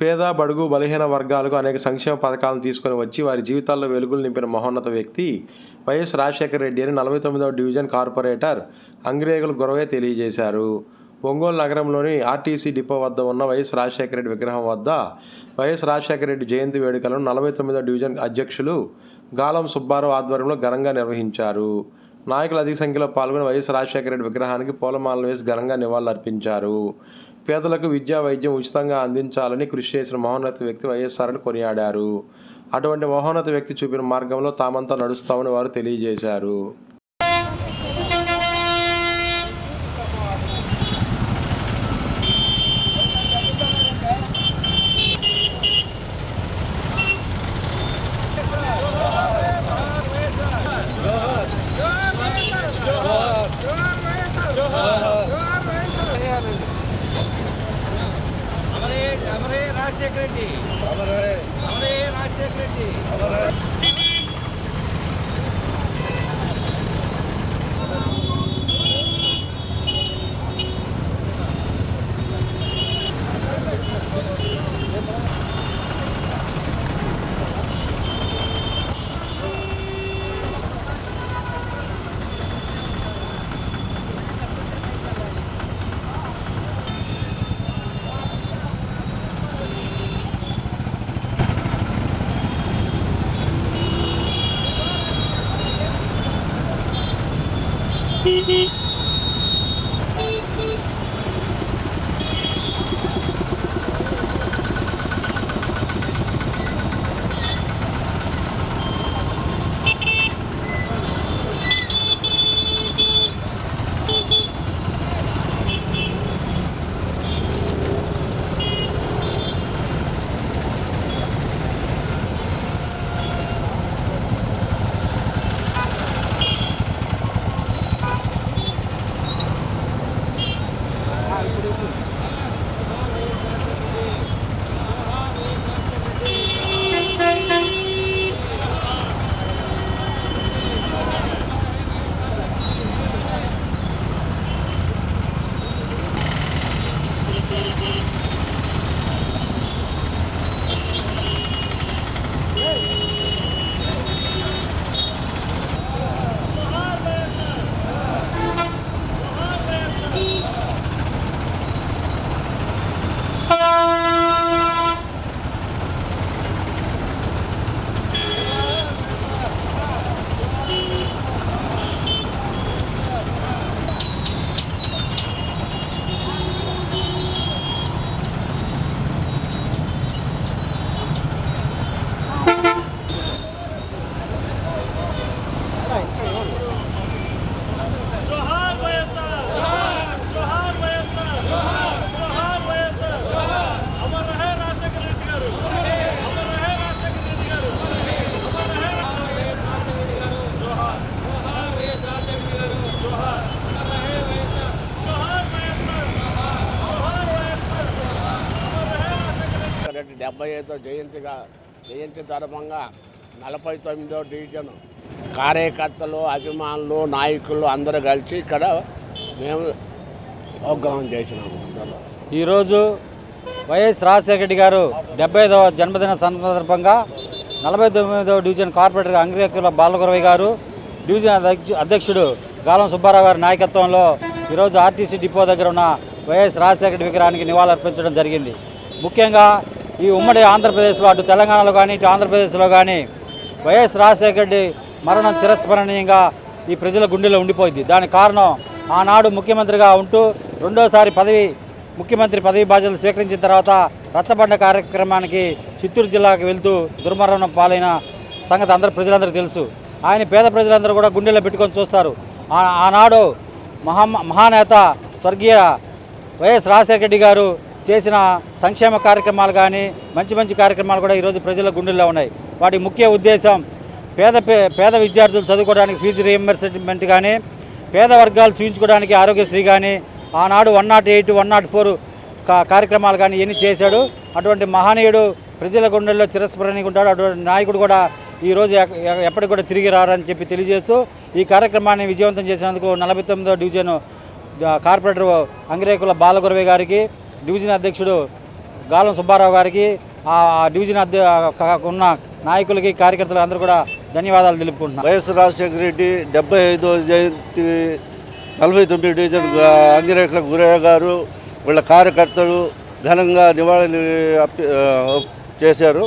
పేద బడుగు బలహీన వర్గాలకు అనేక సంక్షేమ పథకాలను తీసుకొని వచ్చి వారి జీవితాల్లో వెలుగులు నింపిన మహోన్నత వ్యక్తి వైఎస్ రాజశేఖర రెడ్డి అని నలభై తొమ్మిదవ డివిజన్ కార్పొరేటర్ అంగ్రేగుల గొరవే తెలియజేశారు. ఒంగోలు నగరంలోని ఆర్టీసీ డిపో వద్ద ఉన్న వైఎస్ రాజశేఖర రెడ్డి విగ్రహం వద్ద వైఎస్ రాజశేఖర రెడ్డి జయంతి వేడుకలను నలభై తొమ్మిదవ డివిజన్ అధ్యక్షులు గాలం సుబ్బారావు ఆధ్వర్యంలో ఘనంగా నిర్వహించారు. నాయకులు అధిక సంఖ్యలో పాల్గొని వైఎస్ రాజశేఖర రెడ్డి విగ్రహానికి పూలమాలలు వేసి ఘనంగా నివాళులర్పించారు. పేదలకు విద్యా వైద్యం ఉచితంగా అందించాలని కృషి చేసిన మహోన్నత వ్యక్తి వైఎస్ఆర్ అని కొనియాడారు. అటువంటి మహోన్నత వ్యక్తి చూపిన మార్గంలో తామంతా నడుస్తామని వారు తెలియజేశారు. అమరే అమరే రాజశేఖర రెడ్డి. అమరే రాజశేఖర రెడ్డి. జోహార్ Beep. రాజశేఖర డెబ్బై ఐదో జయంతిగా జయంతి తరమంగా నలభై తొమ్మిదో డివిజన్. కార్యకర్తలు అభిమానులు నాయకులు అందరూ కలిసి ఇక్కడ మేము యోగ్రహం చేసినాము ఈరోజు వైఎస్ రాజశేఖర రెడ్డి గారు డెబ్బై ఐదవ జన్మదిన సందర్భంగా నలభై తొమ్మిదవ డివిజన్ కార్పొరేటర్ అంగ్రేకుల బాలగురవి గారు డివిజన్ అధ్యక్షుడు గాలం సుబ్బారావు గారి నాయకత్వంలో ఈరోజు ఆర్టీసీ డిపో దగ్గర ఉన్న వైఎస్ రాజశేఖర రెడ్డి విగ్రహానికి నివాళులర్పించడం జరిగింది. ముఖ్యంగా ఈ ఉమ్మడి ఆంధ్రప్రదేశ్లో అటు తెలంగాణలో కానీ ఇటు ఆంధ్రప్రదేశ్లో కానీ వైఎస్ రాజశేఖర రెడ్డి మరణం చిరస్మరణీయంగా ఈ ప్రజల గుండెలో ఉండిపోయింది. దానికి కారణం ఆనాడు ముఖ్యమంత్రిగా ఉంటూ రెండోసారి పదవి ముఖ్యమంత్రి పదవి బాధ్యతలు స్వీకరించిన తర్వాత రచ్చబండ కార్యక్రమానికి చిత్తూరు జిల్లాకు వెళ్తూ దుర్మరణం పాలైన సంగతి అందరూ ప్రజలందరూ తెలుసు. ఆయన పేద ప్రజలందరూ కూడా గుండెల్లో పెట్టుకొని చూస్తారు. ఆ- ఆనాడు మహా మహానేత స్వర్గీయ వైఎస్ రాజశేఖర రెడ్డి గారు చేసిన సంక్షేమ కార్యక్రమాలు కానీ మంచి మంచి కార్యక్రమాలు కూడా ఈరోజు ప్రజల గుండెల్లో ఉన్నాయి. వాటి ముఖ్య ఉద్దేశం పేద పే- పేద విద్యార్థులు చదువుకోవడానికి ఫీజు రియంబర్స్మెంట్ కానీ పేద వర్గాలు చూయించుకోవడానికి ఆరోగ్యశ్రీ కానీ ఆనాడు one nought eight one nought four కార్యక్రమాలు కానీ ఇవన్నీ చేశాడు. అటువంటి మహనీయుడు ప్రజల గుండెల్లో చిరస్మరణీయంగా ఉంటాడు. అటువంటి నాయకుడు కూడా ఈరోజు ఎ- ఎప్పటికి కూడా తిరిగి రారని చెప్పి తెలియజేస్తూ ఈ కార్యక్రమాన్ని విజయవంతం చేసినందుకు నలభై తొమ్మిదో డివిజన్ కార్పొరేటర్ అంగిరేకుల బాలగురవి గారికి డివిజన్ అధ్యక్షుడు గాలం సుబ్బారావు గారికి ఆ డివిజన్ అధ్య ఉన్న నాయకులకి కార్యకర్తలు అందరూ కూడా ధన్యవాదాలు తెలుపుకుంటున్నాను వైఎస్ రాజశేఖర రెడ్డి డెబ్బై ఐదో జయంతి నలభై తొమ్మిది డివిజన్ అంగిరేఖల గురయ్య గారు వీళ్ళ కార్యకర్తలు ఘనంగా నివాళులు చేశారు.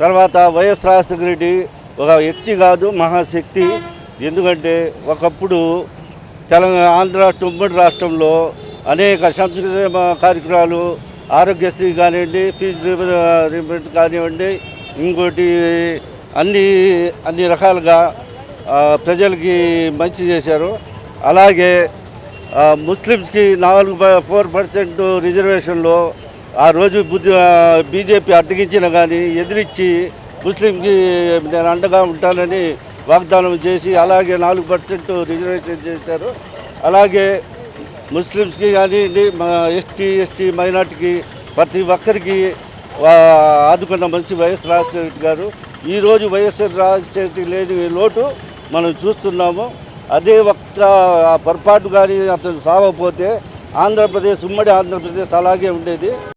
తర్వాత వైఎస్ రాజశేఖర రెడ్డి ఒక వ్యక్తి కాదు మహాశక్తి. ఎందుకంటే ఒకప్పుడు తెలంగాణ ఆంధ్ర రాష్ట్రం ఉమ్మడి రాష్ట్రంలో అనేక సంక్షేమ కార్యక్రమాలు ఆరోగ్యశ్రీ కానివ్వండి ఫీజు రీమెంట్ కానివ్వండి ఇంకోటి అన్ని అన్ని రకాలుగా ప్రజలకి మంచి చేశారు. అలాగే ముస్లిమ్స్కి నాలుగు ఫోర్ పర్సెంట్ రిజర్వేషన్లో ఆ రోజు బుద్ధి బీజేపీ అడ్డగించిన కానీ ఎదిరించి ముస్లింకి నేను అండగా ఉంటానని వాగ్దానం చేసి అలాగే నాలుగు పర్సెంట్ రిజర్వేషన్ చేశారు. అలాగే ముస్లిమ్స్కి కానీ ఎస్టీ ఎస్టీ మైనార్టీకి ప్రతి ఒక్కరికి ఆదుకున్న మంచి వైఎస్ రాజశేఖర గారు. ఈరోజు వైఎస్ఆర్ రాజశేఖర లేని లోటు మనం చూస్తున్నాము. అదే ఒక్క పొరపాటు కానీ అతను సావకపోతే ఆంధ్రప్రదేశ్ ఉమ్మడి ఆంధ్రప్రదేశ్ అలాగే ఉండేది.